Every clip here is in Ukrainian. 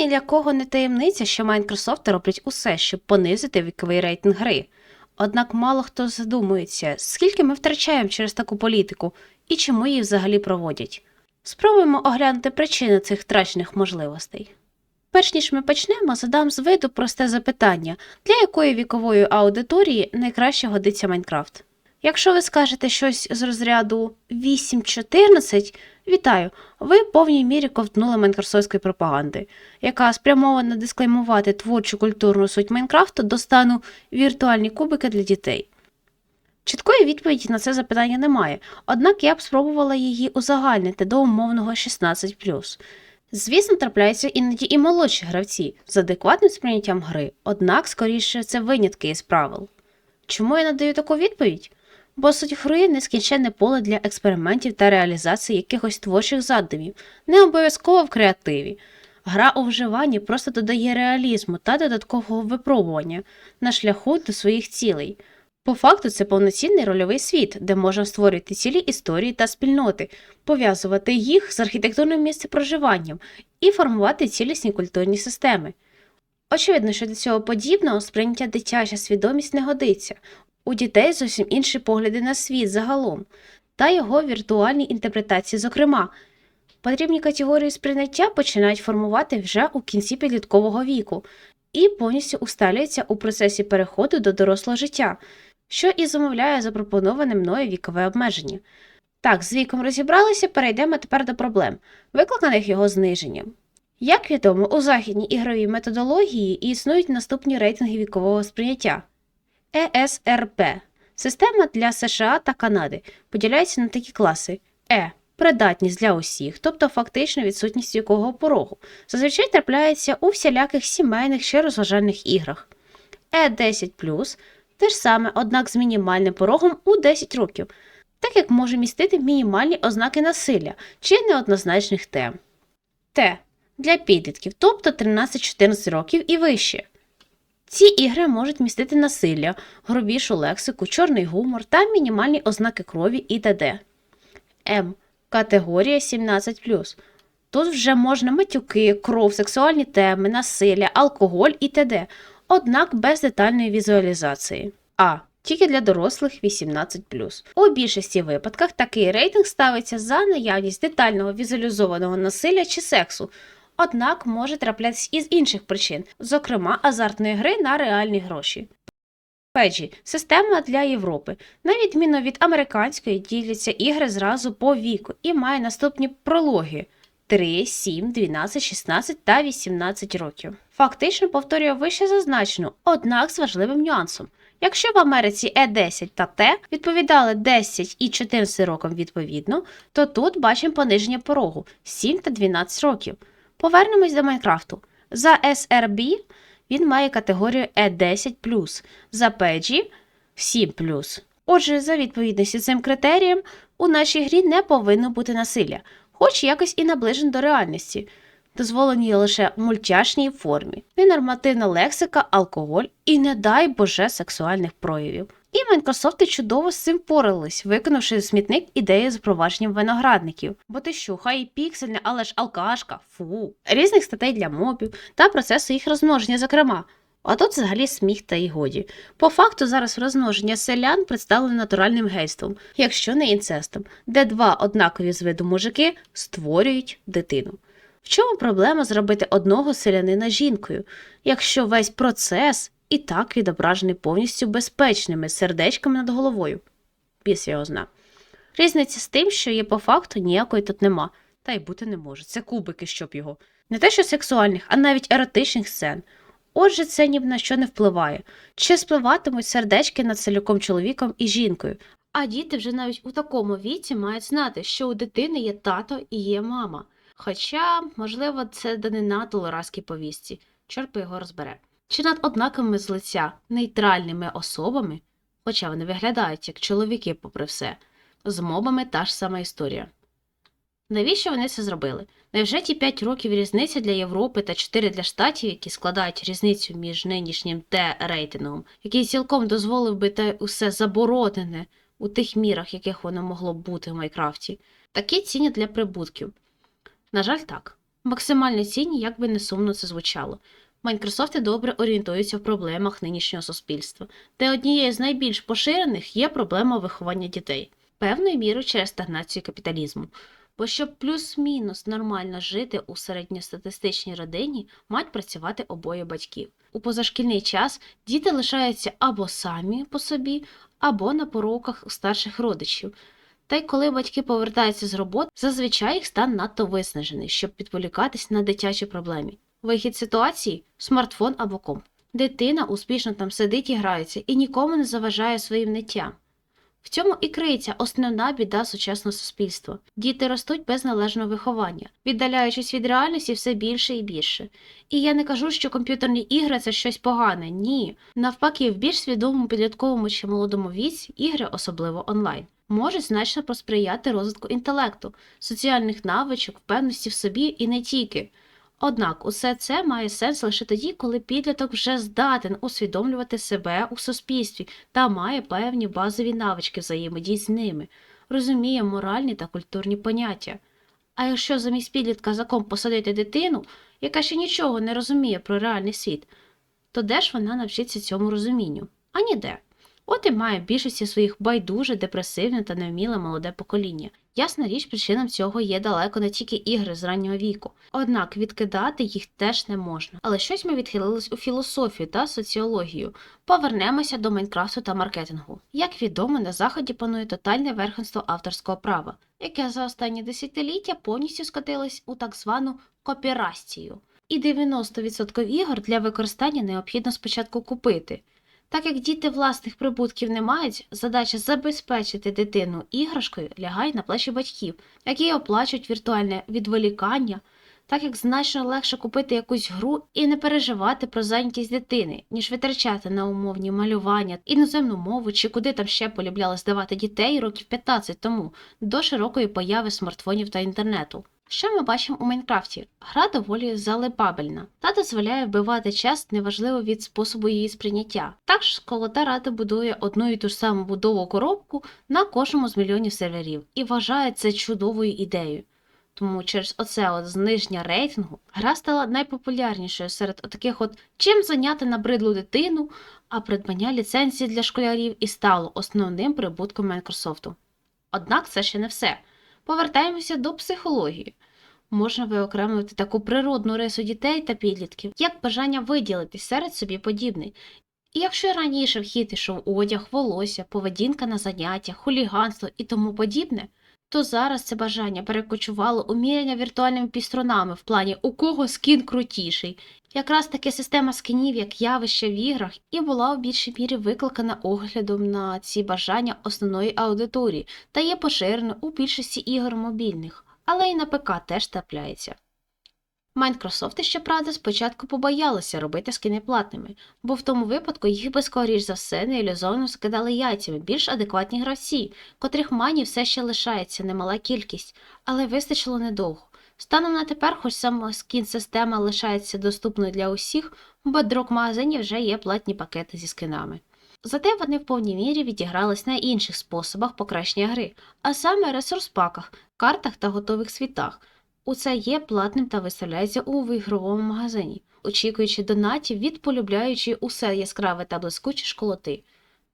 Ні для кого не таємниця, що Microsoft роблять усе, щоб понизити віковий рейтинг гри. Однак мало хто задумується, скільки ми втрачаємо через таку політику і чому її взагалі проводять. Спробуємо оглянути причини цих втрачених можливостей. Перш ніж ми почнемо, задам з виду просте запитання, для якої вікової аудиторії найкраще годиться Майнкрафт. Якщо ви скажете щось з розряду 8-14, вітаю, ви в повній мірі ковтнули майнкрафтської пропаганди, яка спрямована дисклеймувати творчу культурну суть Майнкрафту до стану віртуальні кубики для дітей. Чіткої відповіді на це запитання немає, однак я б спробувала її узагальнити до умовного 16. Звісно, трапляються іноді і молодші гравці з адекватним сприйняттям гри, однак, скоріше, це винятки із правил. Чому я надаю таку відповідь? Бо суть гри нескінченне поле для експериментів та реалізації якихось творчих задумів, не обов'язково в креативі. Гра у вживанні просто додає реалізму та додаткового випробування на шляху до своїх цілей. По факту це повноцінний рольовий світ, де можна створювати цілі історії та спільноти, пов'язувати їх з архітектурним місцепроживанням і формувати цілісні культурні системи. Очевидно, що до цього подібного сприйняття дитяча свідомість не годиться. У дітей зовсім інші погляди на світ загалом, та його віртуальні інтерпретації, зокрема. Потрібні категорії сприйняття починають формувати вже у кінці підліткового віку і повністю усталюються у процесі переходу до дорослого життя, що і замовляє запропоноване мною вікове обмеження. Так, з віком розібралися, перейдемо тепер до проблем, викликаних його зниженням. Як відомо, у західній ігровій методології існують наступні рейтинги вікового сприйняття. ЕСРП система для США та Канади поділяється на такі класи: Е. Придатність для усіх, тобто фактично відсутність вікового порогу, зазвичай трапляється у всіляких сімейних чи розважальних іграх. Е10 те ж саме, однак з мінімальним порогом у 10 років, так як може містити мінімальні ознаки насилля чи неоднозначних тем. Т. Для підлітків, тобто 13-14 років і вище. Ці ігри можуть містити насилля, грубішу лексику, чорний гумор та мінімальні ознаки крові і т.д. М. Категорія 17. Тут вже можна матюки, кров, сексуальні теми, насилля, алкоголь і т.д. Однак без детальної візуалізації. А. Тільки для дорослих 18. У більшості випадках такий рейтинг ставиться за наявність детального візуалізованого насилля чи сексу, однак може траплятися і з інших причин, зокрема азартної гри на реальні гроші. Педжі система для Європи. На відміну від американської, діляться ігри зразу по віку і має наступні прологи 3, 7, 12, 16 та 18 років. Фактично повторює вище зазначену, однак з важливим нюансом. Якщо в Америці Е10 та Т відповідали 10 і 14 рокам відповідно, то тут бачимо пониження порогу 7 та 12 років. Повернемось до Майнкрафту. За SRB він має категорію E10, за PG 7. Отже, за відповідності цим критеріям, у нашій грі не повинно бути насилля, хоч якось і наближен до реальності. Дозволені лише в мультяшній формі, ненормативна лексика, алкоголь і, не дай боже, сексуальних проявів. І Майнкрософти чудово з цим порались, виконавши в смітник ідею з запровадженням виноградників. Бо ти що, хай і піксельне, але ж алкашка, фу, різних статей для мобів та процесу їх розмноження, зокрема. А тут взагалі сміх та й годі. По факту зараз розмноження селян представлено натуральним гейством, якщо не інцестом, де два однакові з виду мужики створюють дитину. В чому проблема зробити одного селянина жінкою, якщо весь процес і так відображений повністю безпечними сердечками над головою? Біс його зна. Різниця з тим, що є по факту ніякої тут нема, та й бути не може. Це кубики, щоб його. Не те, що сексуальних, а навіть еротичних сцен. Отже, це ні на що не впливає. Чи спливатимуть сердечки над селюком чоловіком і жінкою? А діти вже навіть у такому віці мають знати, що у дитини є тато і є мама. Хоча, можливо, це данина толераській повісті, чорт його розбере. Чи над однаковими з лиця нейтральними особами, хоча вони виглядають як чоловіки, попри все, з мобами та ж сама історія. Навіщо вони це зробили? Невже ті 5 років різниця для Європи та 4 для штатів, які складають різницю між нинішнім Т-рейтингом, який цілком дозволив би те усе заборонене у тих мірах, яких воно могло б бути в Майкрафті, такі ціні для прибутків? На жаль, так. Максимально цінні, як би не сумно це звучало. Майнкрософти добре орієнтуються в проблемах нинішнього суспільства, де однією з найбільш поширених є проблема виховання дітей, певною мірою через стагнацію капіталізму. Бо щоб плюс-мінус нормально жити у середньостатистичній родині, мають працювати обоє батьків. У позашкільний час діти лишаються або самі по собі, або на поруках у старших родичів. Та й коли батьки повертаються з роботи, зазвичай їх стан надто виснажений, щоб підволікатись на дитячі проблеми. Вихід ситуації смартфон або комп. Дитина успішно там сидить і грається і нікому не заважає своїм ниттям. В цьому і криється основна біда сучасного суспільства. Діти ростуть без належного виховання, віддаляючись від реальності все більше і більше. І я не кажу, що комп'ютерні ігри це щось погане. Ні. Навпаки, в більш свідомому підлітковому чи молодому віці ігри, особливо онлайн, можуть значно посприяти розвитку інтелекту, соціальних навичок, впевненості в собі і не тільки. Однак усе це має сенс лише тоді, коли підліток вже здатен усвідомлювати себе у суспільстві та має певні базові навички взаємодії з ними, розуміє моральні та культурні поняття. А якщо замість підлітка за комп посадити дитину, яка ще нічого не розуміє про реальний світ, то де ж вона навчиться цьому розумінню? А ніде. От і має більшості своїх байдуже, депресивне та невміле молоде покоління. Ясна річ, причинам цього є далеко не тільки ігри з раннього віку, однак відкидати їх теж не можна. Але щось ми відхилились у філософію та соціологію. Повернемося до Майнкрафту та маркетингу. Як відомо, на заході панує тотальне верхенство авторського права, яке за останні десятиліття повністю скотилось у так звану копірастію. І 90% ігор для використання необхідно спочатку купити. Так як діти власних прибутків не мають, задача забезпечити дитину іграшкою лягає на плечі батьків, які оплачують віртуальне відволікання, так як значно легше купити якусь гру і не переживати про зайнятість дитини, ніж витрачати на умовні малювання, іноземну мову чи куди там ще полюбляли здавати дітей років 15 тому до широкої появи смартфонів та інтернету. Що ми бачимо у Майнкрафті? Гра доволі залипабельна та дозволяє вбивати час неважливо від способу її сприйняття. Також Колота Рада будує одну і ту ж саму будову коробку на кожному з мільйонів серверів і вважає це чудовою ідеєю. Тому через оце от зниження рейтингу гра стала найпопулярнішою серед таких от чим зайняти набридлу дитину, а придбання ліцензії для школярів і стало основним прибутком Майнкрософту. Однак це ще не все. Повертаємося до психології. Можна виокремити таку природну рису дітей та підлітків, як бажання виділитись серед собі подібний. І якщо раніше в хід ішов одяг, волосся, поведінка на заняттях, хуліганство і тому подібне, то зараз це бажання перекочувало у міряння віртуальними пістронами в плані у кого скін крутіший. Якраз таки система скінів, як явище в іграх, і була у більшій мірі викликана оглядом на ці бажання основної аудиторії та є поширена у більшості ігор мобільних, але і на ПК теж трапляється. Майнкрософти, щоправда, спочатку побоялися робити скини платними, бо в тому випадку їх би скоріш за все неілюзовно скидали яйцями більш адекватні гравці, котрих мані все ще лишається немала кількість, але вистачило недовго. Станом на тепер, хоч сама скін-система лишається доступною для усіх, у Bedrock магазині вже є платні пакети зі скинами. Зате вони в повній мірі відігрались на інших способах покращення гри, а саме ресурс-паках, картах та готових світах. Усе є платним та виставляється у ігровому магазині, очікуючи донатів від полюбляючи усе яскраве та блискуче школоти.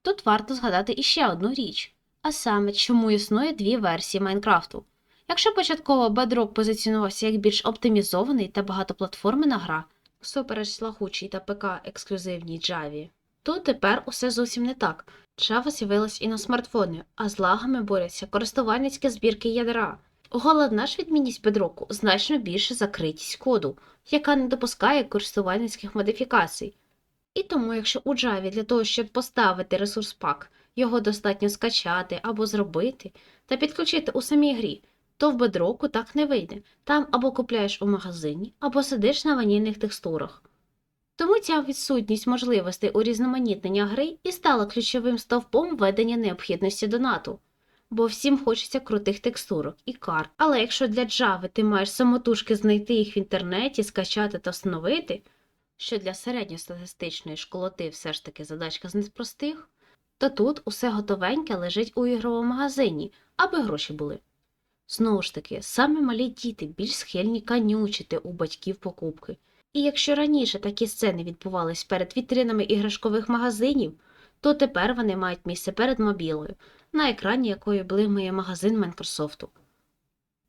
Тут варто згадати іще одну річ, а саме, чому існує дві версії Майнкрафту. Якщо початково Bedrock позиціонувався як більш оптимізований та багатоплатформена гра, всупереч слахучій та ПК ексклюзивній Java, то тепер усе зовсім не так. Java з'явилась і на смартфони, а з лагами борються користувальницькі збірки ядра. Головна ж відмінність бедроку значно більше закритість коду, яка не допускає користувальницьких модифікацій. І тому, якщо у Java для того, щоб поставити ресурс пак, його достатньо скачати або зробити та підключити у самій грі, то в бедроку так не вийде. Там або купляєш у магазині, або сидиш на ванільних текстурах. Тому ця відсутність можливостей урізноманітнення гри і стала ключовим стовпом ведення необхідності донату бо всім хочеться крутих текстурок і карт. Але якщо для Java ти маєш самотужки знайти їх в інтернеті, скачати та встановити, що для середньостатистичної школоти все ж таки задачка з непростих, то тут усе готовеньке лежить у ігровому магазині, аби гроші були. Знову ж таки, саме малі діти більш схильні канючити у батьків покупки. І якщо раніше такі сцени відбувались перед вітринами іграшкових магазинів, то тепер вони мають місце перед мобілою, на екрані якої блимає магазин Майнкрософту.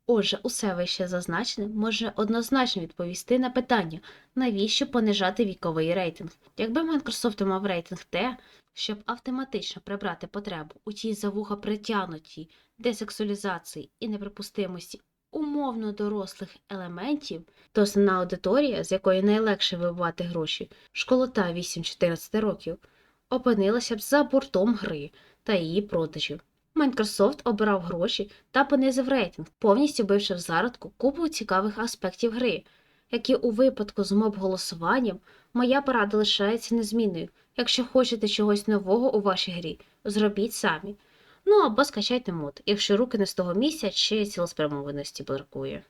Отже, усе вище зазначене може однозначно відповісти на питання, навіщо понижати віковий рейтинг. Якби Microsoft мав рейтинг Т, щоб автоматично прибрати потребу у тій за вуха притягнутій десексуалізації і неприпустимості умовно дорослих елементів, то основна аудиторія, з якої найлегше вибивати гроші, школота 8-14 років, опинилася б за бортом гри та її продажів. Microsoft обирав гроші та понизив рейтинг, повністю бивши в зародку купу цікавих аспектів гри, які у випадку з моб-голосуванням моя порада лишається незмінною. Якщо хочете чогось нового у вашій грі, зробіть самі. Ну або скачайте мод, якщо руки не з того місця чи цілеспрямованості бракує.